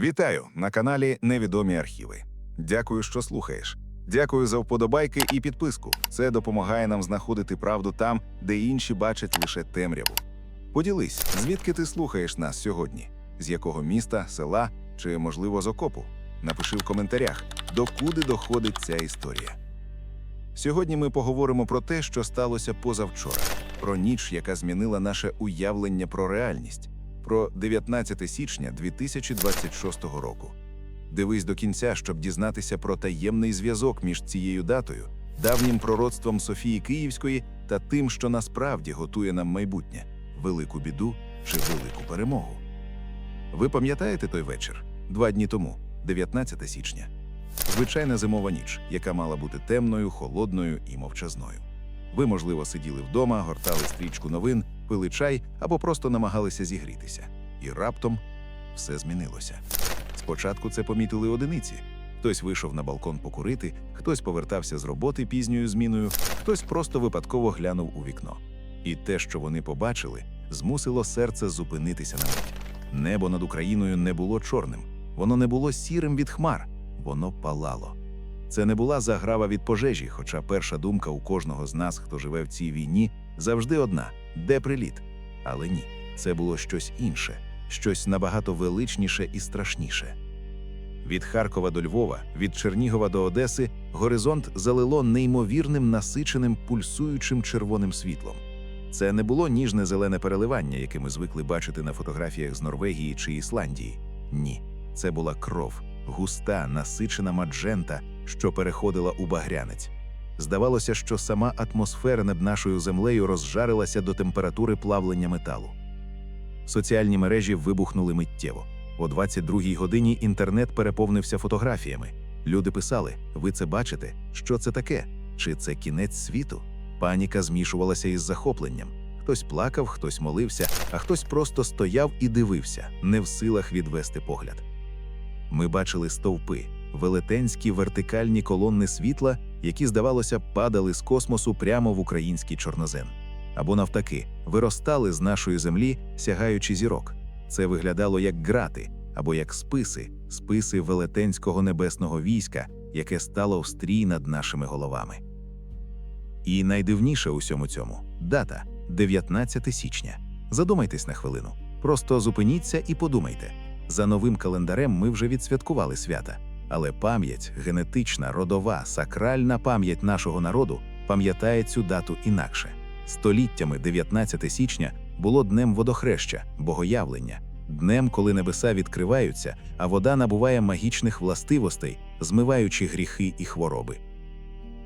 Вітаю на каналі Невідомі архіви. Дякую, що слухаєш. Дякую за вподобайки і підписку. Це допомагає нам знаходити правду там, де інші бачать лише темряву. Поділись, звідки ти слухаєш нас сьогодні? З якого міста, села чи, можливо, з окопу? Напиши в коментарях, докуди доходить ця історія. Сьогодні ми поговоримо про те, що сталося позавчора, про ніч, яка змінила наше уявлення про реальність, про 19 січня 2026 року. Дивись до кінця, щоб дізнатися про таємний зв'язок між цією датою, давнім пророцтвом Софії Київської та тим, що насправді готує нам майбутнє велику біду чи велику перемогу. Ви пам'ятаєте той вечір? Два дні тому, 19 січня. Звичайна зимова ніч, яка мала бути темною, холодною і мовчазною. Ви, можливо, сиділи вдома, гортали стрічку новин, пили чай або просто намагалися зігрітися. І раптом все змінилося. Спочатку це помітили одиниці. Хтось вийшов на балкон покурити, хтось повертався з роботи пізньою зміною, хтось просто випадково глянув у вікно. І те, що вони побачили, змусило серце зупинитися на мить. Небо над Україною не було чорним, воно не було сірим від хмар, воно палало. Це не була заграва від пожежі, хоча перша думка у кожного з нас, хто живе в цій війні, завжди одна: де приліт? Але ні, це було щось інше, щось набагато величніше і страшніше. Від Харкова до Львова, від Чернігова до Одеси горизонт залило неймовірним насиченим пульсуючим червоним світлом. Це не було ніжне зелене переливання, яке ми звикли бачити на фотографіях з Норвегії чи Ісландії. Ні, це була кров, густа, насичена маджента, що переходила у багрянець. Здавалося, що сама атмосфера над нашою землею розжарилася до температури плавлення металу. Соціальні мережі вибухнули миттєво. О 22-й годині інтернет переповнився фотографіями. Люди писали: Ви це бачите? Що це таке? Чи це кінець світу? Паніка змішувалася із захопленням. Хтось плакав, хтось молився, а хтось просто стояв і дивився, не в силах відвести погляд. Ми бачили стовпи, велетенські вертикальні колонни світла, які, здавалося, падали з космосу прямо в український чорнозем. Або навтаки, виростали з нашої землі, сягаючи зірок. Це виглядало як грати або як списи, списи велетенського небесного війська, яке стало в стрій над нашими головами. І найдивніше у всьому цьому дата 19 січня. Задумайтесь на хвилину. Просто зупиніться і подумайте. За новим календарем ми вже відсвяткували свята, але пам'ять, генетична, родова, сакральна пам'ять нашого народу пам'ятає цю дату інакше. Століттями 19 січня було днем водохреща, богоявлення, днем, коли небеса відкриваються, а вода набуває магічних властивостей, змиваючи гріхи і хвороби.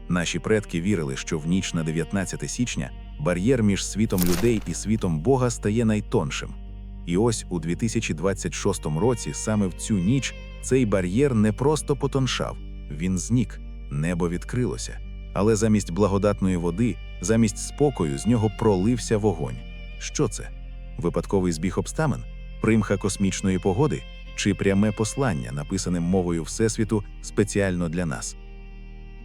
Наші предки вірили, що в ніч на 19 січня бар'єр між світом людей і світом Бога стає найтоншим. І ось у 2026 році, саме в цю ніч, цей бар'єр не просто потоншав, він знік, небо відкрилося. Але замість благодатної води, замість спокою, з нього пролився вогонь. Що це? Випадковий збіг обставин, примха космічної погоди чи пряме послання, написане мовою Всесвіту спеціально для нас?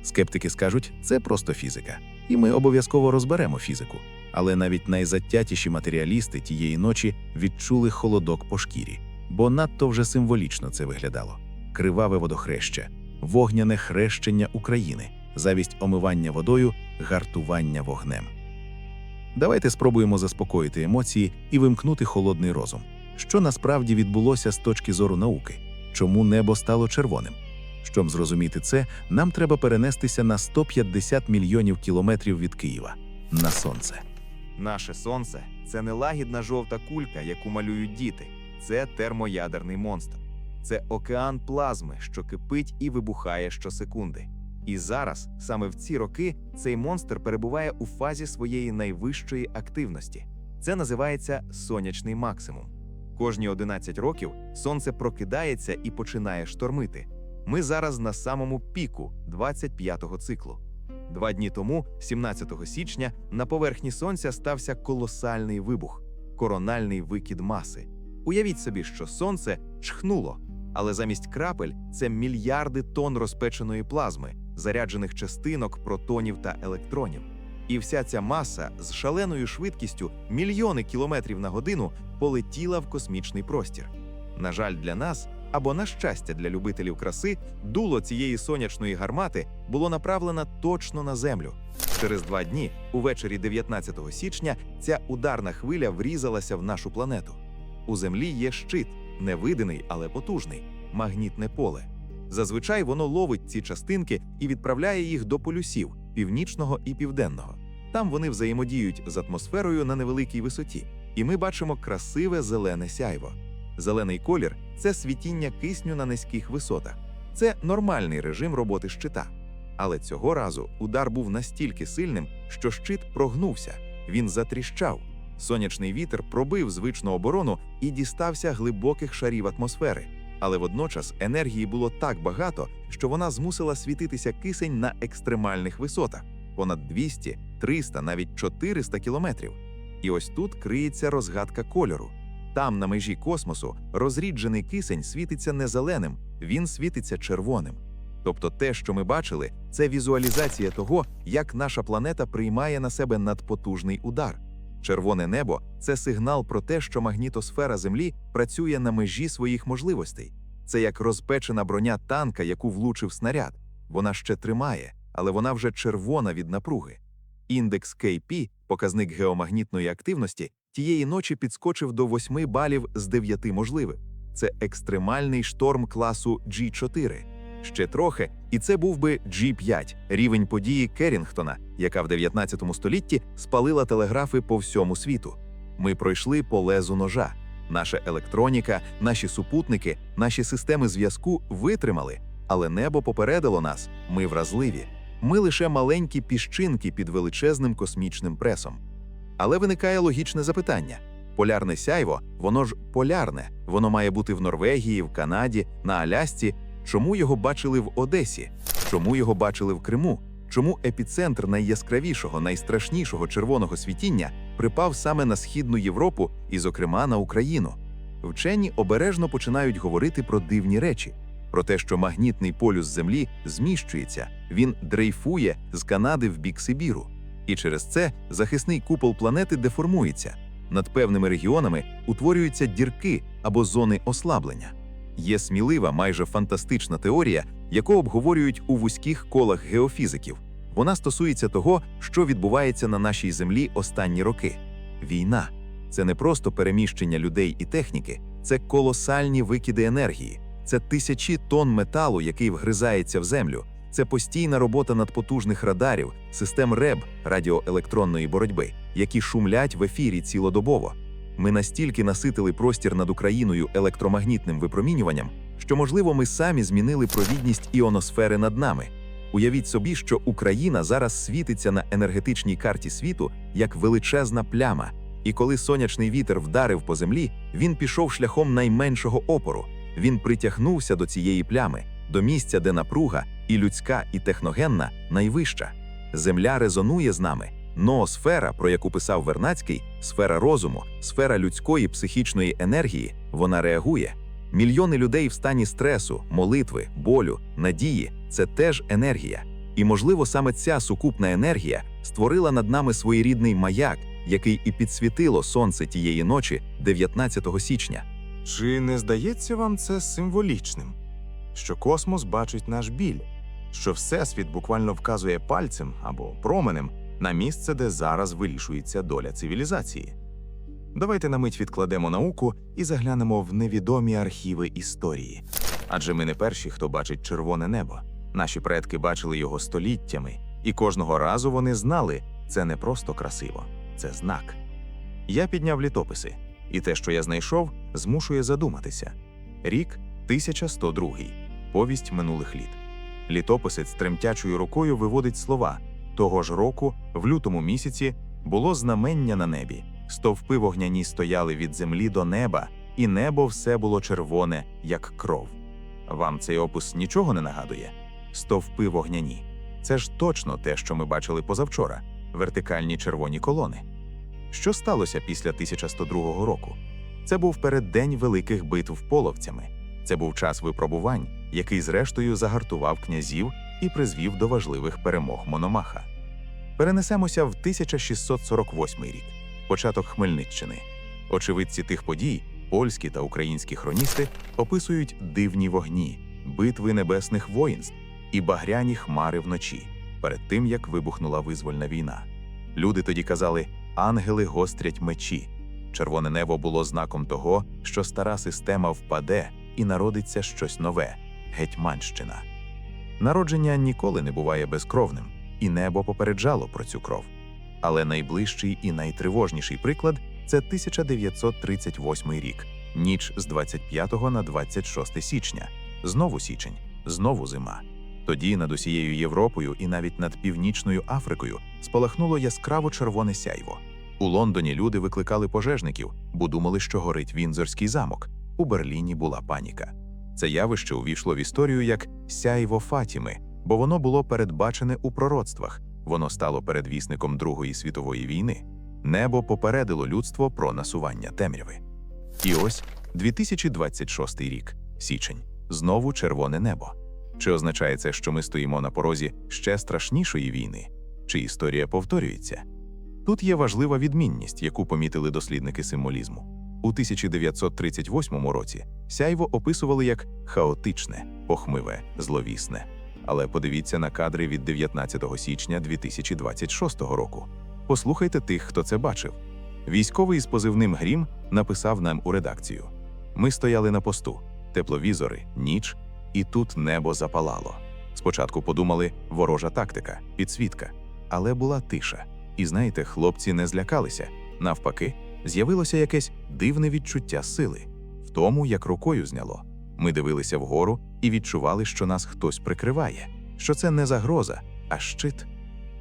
Скептики скажуть, це просто фізика, і ми обов'язково розберемо фізику. Але навіть найзаттятіші матеріалісти тієї ночі відчули холодок по шкірі, бо надто вже символічно це виглядало: криваве водохреща, вогняне хрещення України, завість омивання водою, гартування вогнем. Давайте спробуємо заспокоїти емоції і вимкнути холодний розум. Що насправді відбулося з точки зору науки? Чому небо стало червоним? Щоб зрозуміти це, нам треба перенестися на 150 мільйонів кілометрів від Києва на сонце. Наше сонце це не лагідна жовта кулька, яку малюють діти, це термоядерний монстр. Це океан плазми, що кипить і вибухає щосекунди. І зараз, саме в ці роки, цей монстр перебуває у фазі своєї найвищої активності. Це називається сонячний максимум. Кожні 11 років сонце прокидається і починає штормити. Ми зараз на самому піку 25-го циклу. Два дні тому, 17 січня, на поверхні сонця стався колосальний вибух, корональний викид маси. Уявіть собі, що сонце чхнуло, але замість крапель це мільярди тонн розпеченої плазми, заряджених частинок, протонів та електронів. І вся ця маса з шаленою швидкістю мільйони кілометрів на годину полетіла в космічний простір. На жаль, для нас Або на щастя для любителів краси, дуло цієї сонячної гармати було направлено точно на землю. Через два дні, увечері 19 січня, ця ударна хвиля врізалася в нашу планету. У землі є щит, невидимий, але потужний магнітне поле. Зазвичай воно ловить ці частинки і відправляє їх до полюсів північного і південного. Там вони взаємодіють з атмосферою на невеликій висоті, і ми бачимо красиве зелене сяйво. Зелений колір це світіння кисню на низьких висотах. Це нормальний режим роботи щита. Але цього разу удар був настільки сильним, що щит прогнувся, він затріщав. Сонячний вітер пробив звичну оборону і дістався глибоких шарів атмосфери. Але водночас енергії було так багато, що вона змусила світитися кисень на екстремальних висотах понад 200, 300, навіть 400 кілометрів. І ось тут криється розгадка кольору. Там, на межі космосу, розріджений кисень світиться не зеленим, він світиться червоним. Тобто те, що ми бачили, це візуалізація того, як наша планета приймає на себе надпотужний удар. Червоне небо це сигнал про те, що магнітосфера Землі працює на межі своїх можливостей. Це як розпечена броня танка, яку влучив снаряд. Вона ще тримає, але вона вже червона від напруги. Індекс KP, показник геомагнітної активності, тієї ночі підскочив до 8 балів з 9 можливих. Це екстремальний шторм класу G4. Ще трохи, і це був би G5, рівень події Керінгтона, яка в 19 столітті спалила телеграфи по всьому світу. Ми пройшли по лезу ножа. Наша електроніка, наші супутники, наші системи зв'язку витримали, але небо попередило нас. Ми вразливі. Ми лише маленькі піщинки під величезним космічним пресом. Але виникає логічне запитання: полярне сяйво, воно ж полярне, воно має бути в Норвегії, в Канаді, на Алясці. Чому його бачили в Одесі? Чому його бачили в Криму? Чому епіцентр найяскравішого, найстрашнішого червоного світіння припав саме на східну Європу і, зокрема, на Україну? Вчені обережно починають говорити про дивні речі, про те, що магнітний полюс Землі зміщується, він дрейфує з Канади в бік Сибіру, і через це захисний купол планети деформується. Над певними регіонами утворюються дірки або зони ослаблення. Є смілива, майже фантастична теорія, яку обговорюють у вузьких колах геофізиків. Вона стосується того, що відбувається на нашій землі останні роки. Війна це не просто переміщення людей і техніки, це колосальні викиди енергії, це тисячі тонн металу, який вгризається в землю. Це постійна робота надпотужних радарів, систем РЕБ радіоелектронної боротьби, які шумлять в ефірі цілодобово. Ми настільки наситили простір над Україною електромагнітним випромінюванням, що, можливо, ми самі змінили провідність іоносфери над нами. Уявіть собі, що Україна зараз світиться на енергетичній карті світу як величезна пляма. І коли сонячний вітер вдарив по землі, він пішов шляхом найменшого опору. Він притягнувся до цієї плями, до місця, де напруга, і людська, і техногенна найвища. Земля резонує з нами. Ноосфера, про яку писав Вернацький, сфера розуму, сфера людської психічної енергії, вона реагує. Мільйони людей в стані стресу, молитви, болю, надії це теж енергія. І, можливо, саме ця сукупна енергія створила над нами своєрідний маяк, який і підсвітило сонце тієї ночі, 19 січня. Чи не здається вам це символічним? Що космос бачить наш біль, що Всесвіт буквально вказує пальцем або променем на місце, де зараз вирішується доля цивілізації? Давайте на мить відкладемо науку і заглянемо в невідомі архіви історії. Адже ми не перші, хто бачить червоне небо. Наші предки бачили його століттями, і кожного разу вони знали, це не просто красиво, це знак. Я підняв літописи, і те, що я знайшов, змушує задуматися. Рік 1102, повість минулих літ. Літописець тремтячою рукою виводить слова. Того ж року, в лютому місяці, було знамення на небі. Стовпи вогняні стояли від землі до неба, і небо все було червоне, як кров. Вам цей опис нічого не нагадує? Стовпи вогняні. Це ж точно те, що ми бачили позавчора вертикальні червоні колони. Що сталося після 1102 року? Це був переддень великих битв половцями. Це був час випробувань, який зрештою загартував князів і призвів до важливих перемог Мономаха. Перенесемося в 1648 рік, початок Хмельниччини. Очевидці тих подій Польські та українські хроністи описують дивні вогні, битви небесних воїнств і багряні хмари вночі, перед тим як вибухнула визвольна війна. Люди тоді казали: ангели гострять мечі. Червоне небо було знаком того, що стара система впаде і народиться щось нове гетьманщина. Народження ніколи не буває безкровним, і небо попереджало про цю кров. Але найближчий і найтривожніший приклад це 1938 рік, ніч з 25 на 26 січня. Знову січень, знову зима. Тоді над усією Європою і навіть над Північною Африкою спалахнуло яскраво червоне сяйво. У Лондоні люди викликали пожежників, бо думали, що горить Вінзорський замок. У Берліні була паніка. Це явище увійшло в історію як сяйво Фатіми, бо воно було передбачене у пророцтвах. Воно стало передвісником Другої світової війни. Небо попередило людство про насування темряви. І ось 2026 рік, січень, знову червоне небо. Чи означає це, що ми стоїмо на порозі ще страшнішої війни? Чи історія повторюється? Тут є важлива відмінність, яку помітили дослідники символізму. У 1938 році сяйво описували як хаотичне, похмиве, зловісне. Але подивіться на кадри від 19 січня 2026 року. Послухайте тих, хто це бачив. Військовий з позивним Грім написав нам у редакцію: Ми стояли на посту, тепловізори, ніч, і тут небо запалало. Спочатку подумали ворожа тактика, підсвітка, але була тиша. І знаєте, хлопці не злякалися. Навпаки, з'явилося якесь дивне відчуття сили, в тому, як рукою зняло. Ми дивилися вгору і відчували, що нас хтось прикриває, що це не загроза, а щит.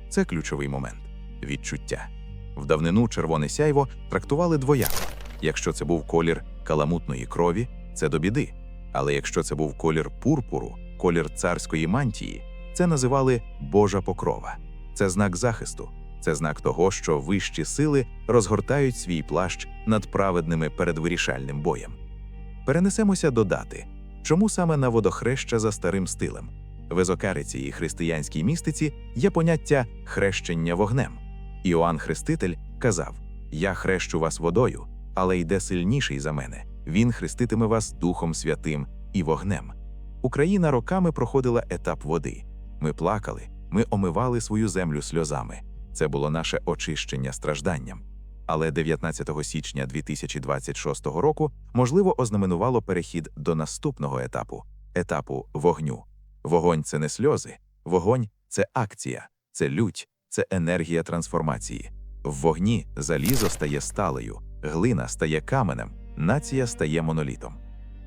Це ключовий момент відчуття. В давнину червоне сяйво трактували двояко. Якщо це був колір каламутної крові, це до біди. Але якщо це був колір пурпуру, колір царської мантії, це називали Божа покрова. Це знак захисту, це знак того, що вищі сили розгортають свій плащ над праведними перед вирішальним боєм. Перенесемося до дати. Чому саме на водохреща за старим стилем? В езокариці і християнській містиці є поняття хрещення вогнем. Іоанн Хреститель казав: Я хрещу вас водою, але йде сильніший за мене. Він хреститиме вас Духом Святим і вогнем. Україна роками проходила етап води. Ми плакали, ми омивали свою землю сльозами. Це було наше очищення стражданням. Але 19 січня 2026 року можливо ознаменувало перехід до наступного етапу етапу вогню. Вогонь це не сльози, вогонь це акція, це лють, це енергія трансформації. В вогні залізо стає сталею, глина стає каменем, нація стає монолітом.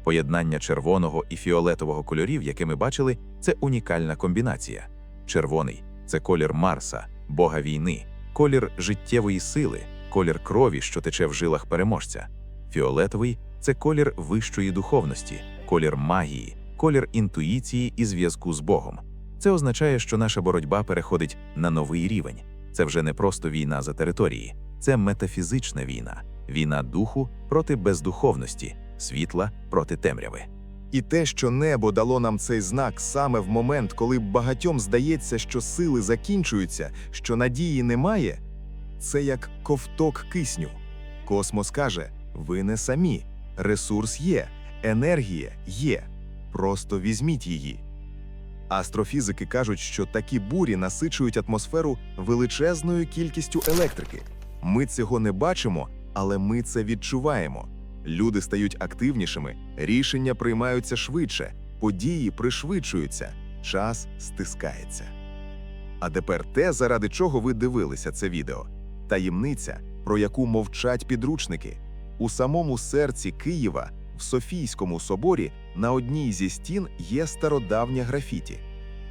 Поєднання червоного і фіолетового кольорів, яке ми бачили, це унікальна комбінація. Червоний це колір Марса, бога війни, колір життєвої сили, колір крові, що тече в жилах переможця. Фіолетовий це колір вищої духовності, колір магії, колір інтуїції і зв'язку з Богом. Це означає, що наша боротьба переходить на новий рівень. Це вже не просто війна за території, це метафізична війна, війна духу проти бездуховності, світла проти темряви. І те, що небо дало нам цей знак саме в момент, коли багатьом здається, що сили закінчуються, що надії немає, це як ковток кисню. Космос каже: ви не самі, ресурс є, енергія є. Просто візьміть її. Астрофізики кажуть, що такі бурі насичують атмосферу величезною кількістю електрики. Ми цього не бачимо, але ми це відчуваємо. Люди стають активнішими, рішення приймаються швидше, події пришвидшуються, час стискається. А тепер те, заради чого ви дивилися це відео таємниця, про яку мовчать підручники. У самому серці Києва, в Софійському соборі, на одній зі стін є стародавнє графіті.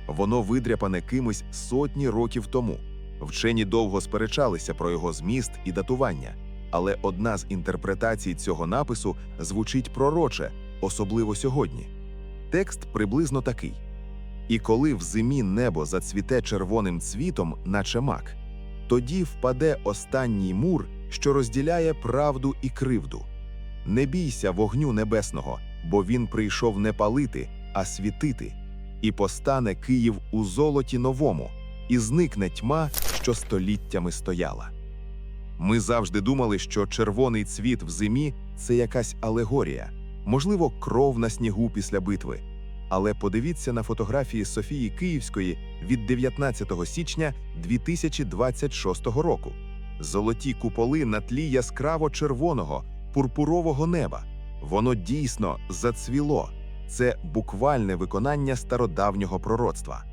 Воно видряпане кимось сотні років тому. Вчені довго сперечалися про його зміст і датування. Але одна з інтерпретацій цього напису звучить пророче, особливо сьогодні. Текст приблизно такий: І коли в зимі небо зацвіте червоним цвітом, наче мак, тоді впаде останній мур, що розділяє правду і кривду. Не бійся вогню небесного, бо він прийшов не палити, а світити, і постане Київ у золоті новому, і зникне тьма, що століттями стояла. Ми завжди думали, що червоний цвіт в зимі це якась алегорія, можливо, кров на снігу після битви. Але подивіться на фотографії Софії Київської від 19 січня 2026 року. Золоті куполи на тлі яскраво червоного, пурпурового неба. Воно дійсно зацвіло. Це буквальне виконання стародавнього пророцтва.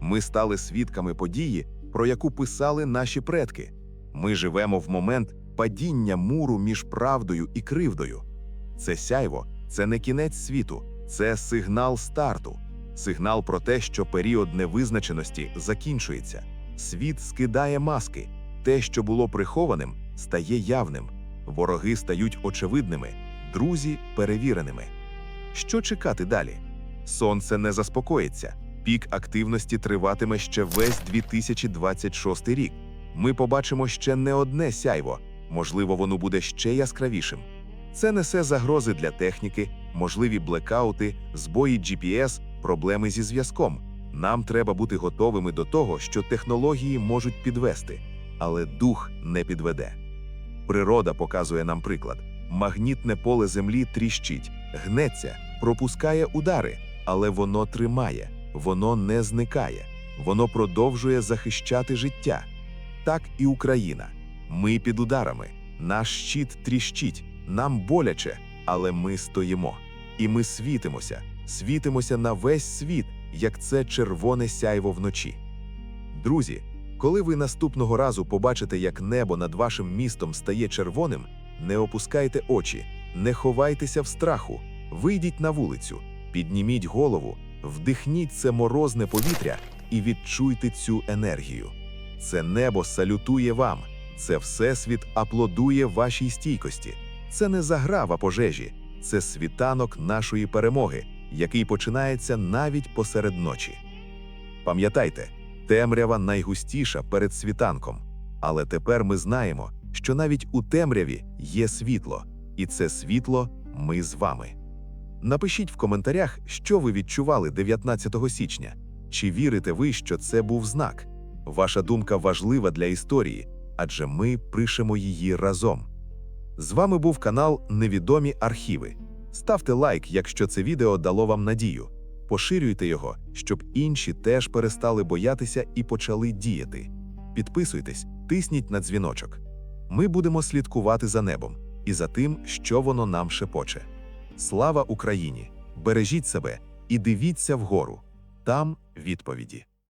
Ми стали свідками події, про яку писали наші предки. Ми живемо в момент падіння муру між правдою і кривдою. Це сяйво, це не кінець світу, це сигнал старту, сигнал про те, що період невизначеності закінчується. Світ скидає маски, те, що було прихованим, стає явним, вороги стають очевидними, друзі перевіреними. Що чекати далі? Сонце не заспокоїться. Пік активності триватиме ще весь 2026 рік. Ми побачимо ще не одне сяйво, можливо, воно буде ще яскравішим. Це несе загрози для техніки, можливі блекаути, збої GPS, проблеми зі зв'язком. Нам треба бути готовими до того, що технології можуть підвести, але дух не підведе. Природа показує нам приклад: магнітне поле Землі тріщить, гнеться, пропускає удари, але воно тримає, воно не зникає, воно продовжує захищати життя. Так і Україна. Ми під ударами, наш щит тріщить, нам боляче, але ми стоїмо. І ми світимося, світимося на весь світ, як це червоне сяйво вночі. Друзі, коли ви наступного разу побачите, як небо над вашим містом стає червоним, не опускайте очі, не ховайтеся в страху, вийдіть на вулицю, підніміть голову, вдихніть це морозне повітря і відчуйте цю енергію. Це небо салютує вам, це всесвіт аплодує вашій стійкості. Це не заграва пожежі, це світанок нашої перемоги, який починається навіть посеред ночі. Пам'ятайте, темрява найгустіша перед світанком, але тепер ми знаємо, що навіть у темряві є світло, і це світло ми з вами. Напишіть в коментарях, що ви відчували 19 січня. Чи вірите ви, що це був знак? Ваша думка важлива для історії, адже ми пишемо її разом. З вами був канал Невідомі Архіви. Ставте лайк, якщо це відео дало вам надію. Поширюйте його, щоб інші теж перестали боятися і почали діяти. Підписуйтесь, тисніть на дзвіночок. Ми будемо слідкувати за небом і за тим, що воно нам шепоче. Слава Україні! Бережіть себе і дивіться вгору. Там відповіді.